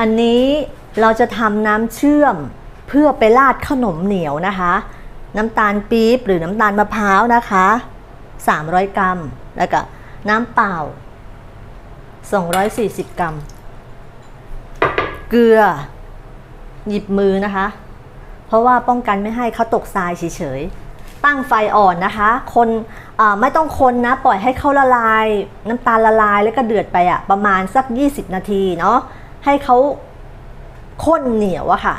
อันนี้เราจะทำน้ำเชื่อมเพื่อไปราดขนมเหนียวนะคะ น้ำตาลปี๊บหรือน้ำตาลมะพร้าวนะคะ 300 กรัม แล้วก็น้ำเปล่า 240 กรัม เกลือ หยิบมือนะคะ เพราะว่าป้องกันไม่ให้เขาตกทรายเฉยๆ ตั้งไฟอ่อนนะคะ คนไม่ต้องคนนะ ปล่อยให้เขาละลาย น้ำตาลละลายแล้วก็เดือดไปอะประมาณสัก 20 นาทีเนาะ ให้เขาข้นเหนียวอะค่ะ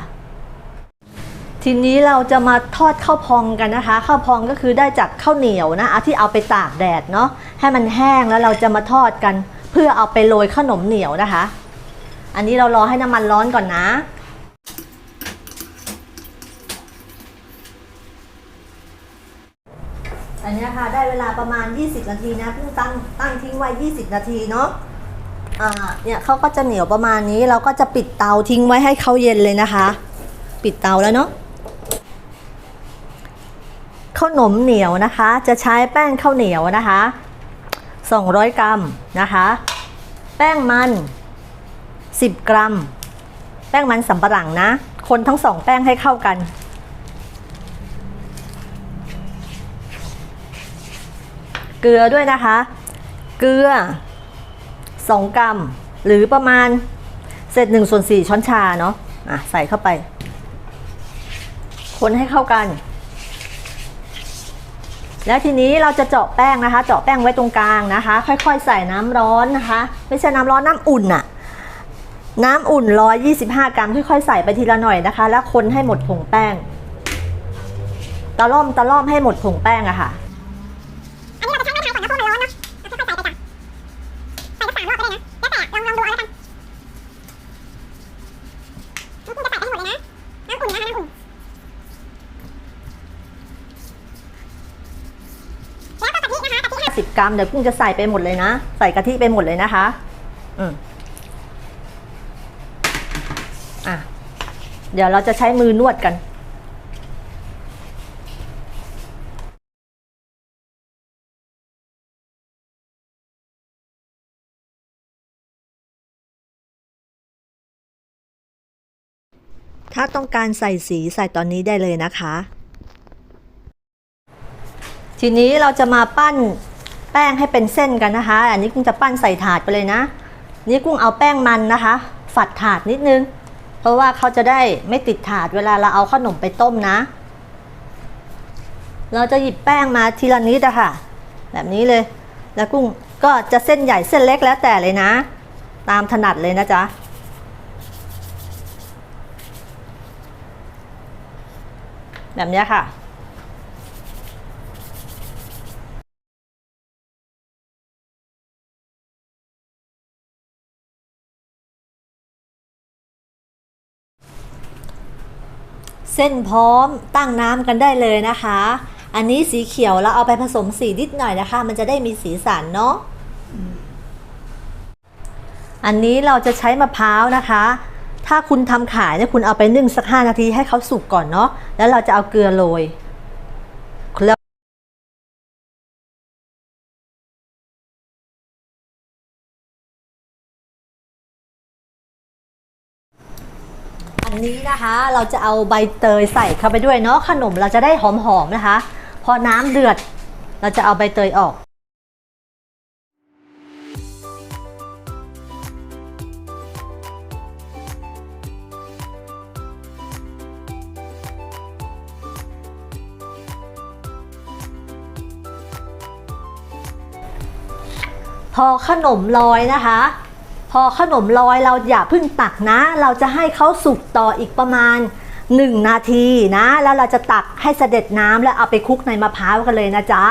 ทีนี้เราจะมาทอดข้าวพองกันนะคะ ข้าวพองก็คือได้จากข้าวเหนียวนะอาที่เอาไปตากแดดเนาะให้มันแห้งแล้วเราจะมาทอดกัน เพื่อเอาไปโรยขนมเหนียวนะคะ อันนี้เรารอให้น้ำมันร้อนก่อนนะอันนี้ค่ะได้เวลาประมาณ 20 นาทีนะเพิ่งตั้งตั้งทิ้งไว้ 20 นาทีเนาะ อ่าเนี่ยเขาก็จะเหนียวประมาณนี้เราก็จะปิดเตาทิ้งไว้ให้เขาเย็นเลยนะคะ ปิดเตาแล้วเนาะข้าวหนมเหนียวนะคะ จะใช้แป้งข้าวเหนียวนะคะ 200 กรัมนะคะ แป้งมัน 10 กรัม แป้งมันสำปะหลังนะ คนทั้งสองแป้งให้เข้ากันเกลือด้วยนะคะ เกลือ 2 กรัม หรือประมาณเศษ1ส่วน4ช้อนชาเนาะอะใส่เข้าไป คนให้เข้ากัน แล้วทีนี้เราจะเจาะแป้งนะคะ เจาะแป้งไว้ตรงกลางนะคะ ค่อยๆ ใส่น้ำร้อนนะคะ ไม่ใช่น้ำร้อนน้ำอุ่นอะน้ำอุ่น 125 กรัมค่อยๆ ใส่ไปทีละหน่อยนะคะ แล้วคนให้หมดผงแป้ง ตะล่อมตะล่อมให้หมดผงแป้งอะค่ะ แล้วก็กะทินะคะกะทิห้า10กรัมเดี๋ยวกุ้งจะใส่ไปหมดเลยนะ ใส่กะทิไปหมดเลยนะคะ อืมอะ เดี๋ยวเราจะใช้มือนวดกัน ถ้าต้องการใส่สีใส่ตอนนี้ได้เลยนะคะ ทีนี้เราจะมาปั้นแป้งให้เป็นเส้นกันนะคะ อันนี้กุ้งจะปั้นใส่ถาดไปเลยนะ นี่กุ้งเอาแป้งมันนะคะ ฝัดถาดนิดนึง เพราะว่าเขาจะได้ไม่ติดถาดเวลาเราเอาขนมไปต้มนะ เราจะหยิบแป้งมาทีละนิดอะค่ะ แบบนี้เลย แล้วกุ้งก็จะเส้นใหญ่เส้นเล็กแล้วแต่เลยนะ ตามถนัดเลยนะจ๊ะ แบบนี้ค่ะ เส้นพร้อมตั้งน้ำกันได้เลยนะคะ อันนี้สีเขียวแล้วเอาไปผสมสีนิดหน่อยนะคะ มันจะได้มีสีสันเนาะอันนี้เราจะใช้มะพร้าวนะคะ ถ้าคุณทำขายเนี่ยคุณเอาไปนึ่งสัก5นาทีให้เขาสุกก่อนเนาะแล้วเราจะเอาเกลือโรยแล้วอันนี้นะคะเราจะเอาใบเตยใส่เข้าไปด้วยเนาะขนมเราจะได้หอมๆนะคะ พอน้ำเดือด เราจะเอาใบเตยออก พอขนมลอยนะคะ พอขนมลอยเราอย่าเพิ่งตักนะ เราจะให้เขาสุกต่ออีกประมาณ 1 นาทีนะ แล้วเราจะตักให้เสด็จน้ำแล้วเอาไปคลุกในมะพร้าวกันเลยนะจ๊ะ